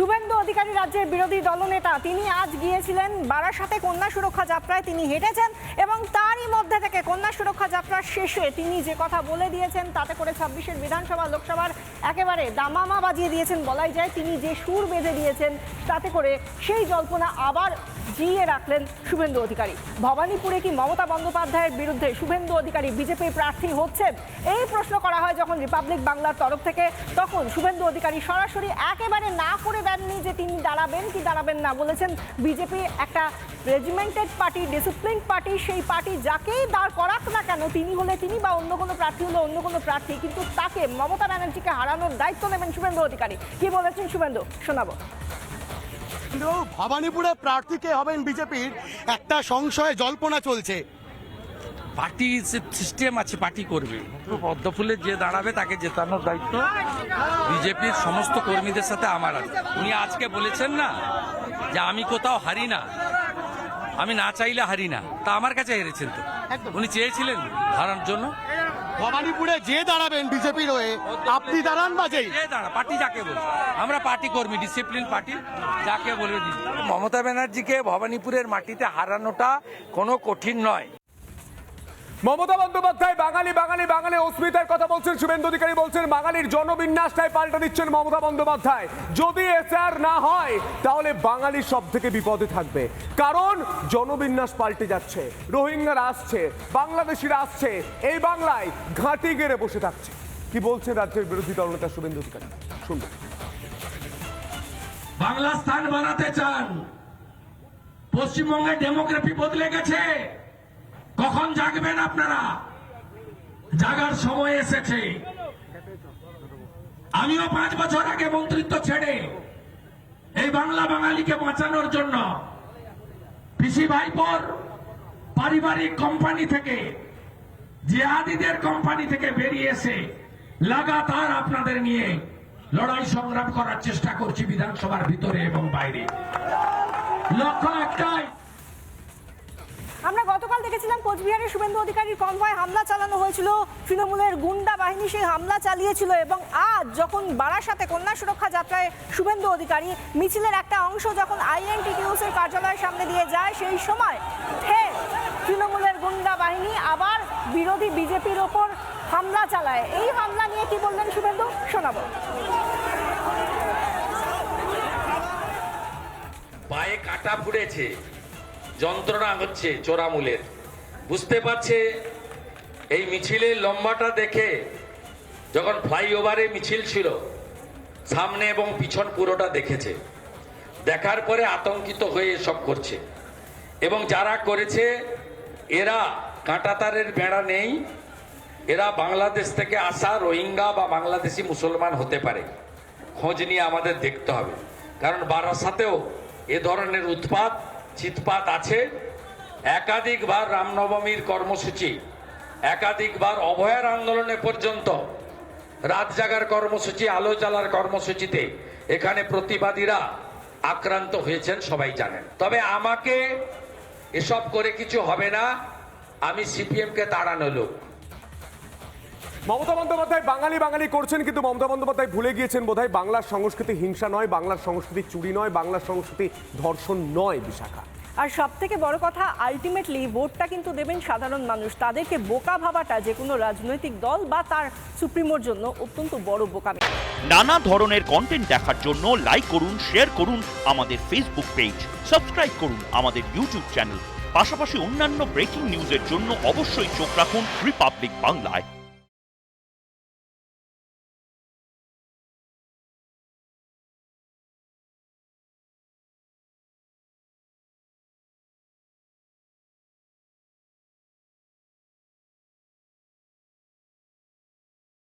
শুভেন্দু অধিকারী রাজ্যের বিরোধী দলনেতা, তিনি আজ গিয়েছিলেন বারাসাতে কন্যা সুরক্ষা যাত্রায়। তিনি হেঁটেছেন এবং তারই মধ্যে থেকে কন্যা সুরক্ষা যাত্রার শেষে তিনি যে কথা বলে দিয়েছেন, তাতে করে ছাব্বিশের বিধানসভা লোকসভার একেবারে দামামা বাজিয়ে দিয়েছেন বলাই যায়। তিনি যে সুর বেঁধে দিয়েছেন, তাতে করে সেই জল্পনা আবার জিয়ে রাখলেন শুভেন্দু অধিকারী। ভবানীপুরে কি মমতা বন্দ্যোপাধ্যায়ের বিরুদ্ধে শুভেন্দু অধিকারী বিজেপি প্রার্থী হচ্ছেন? এই প্রশ্ন করা হয় যখন রিপাবলিক বাংলার তরফ থেকে, তখন শুভেন্দু অধিকারী সরাসরি একেবারে না করে দেননি যে তিনি দাঁড়াবেন কি দাঁড়াবেন না বলেছেন বিজেপি। একটা রেজিমেন্টেড পার্টি ডিসিপ্লিন পার্টি সেই পার্টি যাকেই দাঁড় করাক না কেন, তিনি হলে তিনি বা অন্য কোনো প্রার্থী হলে অন্য কোনো প্রার্থী, কিন্তু তাকে মমতা ব্যানার্জিকে হারানোর দায়িত্ব নেবেন শুভেন্দু অধিকারী। কি বলেছেন শুভেন্দু? শোনাবো। কিন্তু ভবানীপুরে প্রার্থী কে হবেন বিজেপির একটা সংশয়ে জল্পনা চলছে। পার্টি সিস্টেম আছে পার্টি করবে। পদ্মফুলের যে দাঁড়াবে তাকে জেতানোর দায়িত্ব বিজেপির সমস্ত কর্মীদের সাথে আমার আছে। উনি আজকে বলেছেন না যে আমি কোথাও হারি না। আমি না চাইলে হারি না। তা আমার কাছে হেরেছেন তো। উনি চেয়েছিলেন হারার জন্য। ভবানীপুরে যে দাঁড়াবেন বিজেপির হয়ে আপনি দাঁড়ান বা যেই যে দাঁড়া পার্টি যাকে বলবে। আমরা পার্টি কর্মী ডিসিপ্লিন পার্টি যাকে বলবে মমতা ব্যানার্জিকে ভবানীপুরের মাটিতে হারানোটা কোনো কঠিন নয়। মমতা বন্দ্যোপাধ্যায়, বাঙালি বাঙালি বাঙালি, অস্মিতার কথা বলছেন, শুভেন্দু অধিকারী বলছেন, বাঙালির জনবিন্যাসটাই পাল্টে দিচ্ছেন মমতা বন্দ্যোপাধ্যায়। যদি এসআর না হয়, তাহলে বাঙালি সব থেকে বিপদে থাকবে। কারণ জনবিন্যাস পাল্টে যাচ্ছে, রোহিঙ্গারা আসছে, বাংলাদেশিরা আসছে, এই বাংলায় ঘাঁটি গেড়ে বসে থাকছে। কি বলছেন রাজ্যের বিরোধী দলনেতা শুভেন্দু অধিকারী? শুনবেন বাংলা স্থান বানাতে চান পশ্চিমবঙ্গের ডেমোগ্রাফি বদলে গেছে। কখন জাগবেন আপনারা? জাগার সময় এসেছে। আমিও পাঁচ বছর আগে মন্ত্রিত্ব ছেড়ে এই বাংলা বাঙালিকে বাঁচানোর জন্য পিসি ভাইপর পারিবারিক কোম্পানি থেকে, জিহাদিদের কোম্পানি থেকে বেরিয়ে এসে লাগাতার আপনাদের নিয়ে লড়াই সংগ্রাম করার চেষ্টা করছি বিধানসভার ভিতরে এবং বাইরে। লক্ষ্য একটাই আমরা গতকাল দেখেছিলাম কোচবিহারে শুভেন্দু অধিকারীর কনভয় হামলা চালানো হয়েছিল। তৃণমূলের গুন্ডা বাহিনী সেই হামলা চালিয়েছিল এবং আজ যখন বারাসাতে কন্যা সুরক্ষা যাত্রায় শুভেন্দু অধিকারী মিছিলের একটা অংশ যখন আইএনটিটিউস এর কার্যালয়ের সামনে দিয়ে যায়, সেই সময় ফের তৃণমূলের গুন্ডা বাহিনী আবার বিরোধী বিজেপির ওপর হামলা চালায়। এই হামলা নিয়ে কি বললেন শুভেন্দু? শোনাবো। পায়ে কাটা ফুড়েছে যন্ত্রণা হচ্ছে চোরামূলের। বুঝতে পারছে? এই মিছিলের লম্বাটা দেখে যখন ফ্লাইওভারে মিছিল ছিল, সামনে এবং পিছন পুরোটা দেখেছে। দেখার পরে আতঙ্কিত হয়ে এসব করছে। এবং যারা করেছে, এরা কাঁটাতারের বেড়া নেই। এরা বাংলাদেশ থেকে আসা রোহিঙ্গা বা বাংলাদেশি মুসলমান হতে পারে। খোঁজ নিয়ে আমাদের দেখতে হবে। কারণ বারাসাতেও এ ধরনের উৎপাত চিৎপাত আছে। একাধিকবার রামনবমীর কর্মসূচি, একাধিকবার অভয়ার আন্দোলনে পর্যন্ত। রাত জাগার কর্মসূচি, আলো জ্বালার কর্মসূচিতে এখানে প্রতিবাদীরা আক্রান্ত হয়েছেন, সবাই জানেন। তবে আমাকে এসব করে কিছু হবে না, আমি সিপিএমকে তাড়ানো লোক। মমতা বন্দ্যোপাধ্যায় বাঙালি বাঙালি করছেন কিন্তু মমতা বন্দ্যোপাধ্যায় ভুলে গিয়েছেন বোধহয়, বাংলার সংস্কৃতি হিংসা নয়, বাংলার সংস্কৃতি চুরি নয়, বাংলার সংস্কৃতি ধর্ষণ নয়, বিশাখা। আর সব থেকে বড় কথা আলটিমেটলি ভোটটা কিন্তু দেবেন সাধারণ মানুষ। তাদেরকে বোকা ভাবাটা যে কোনো রাজনৈতিক দল বা তার সুপ্রিমোর জন্য অত্যন্ত বড় বোকামি। নানা ধরনের কন্টেন্ট দেখার জন্য লাইক করুন শেয়ার করুন আমাদের ফেসবুক পেজ সাবস্ক্রাইব করুন আমাদের ইউটিউব চ্যানেল পাশাপাশি অন্যান্য ব্রেকিং নিউজের জন্য অবশ্যই চোখ রাখুন রিপাবলিক বাংলায়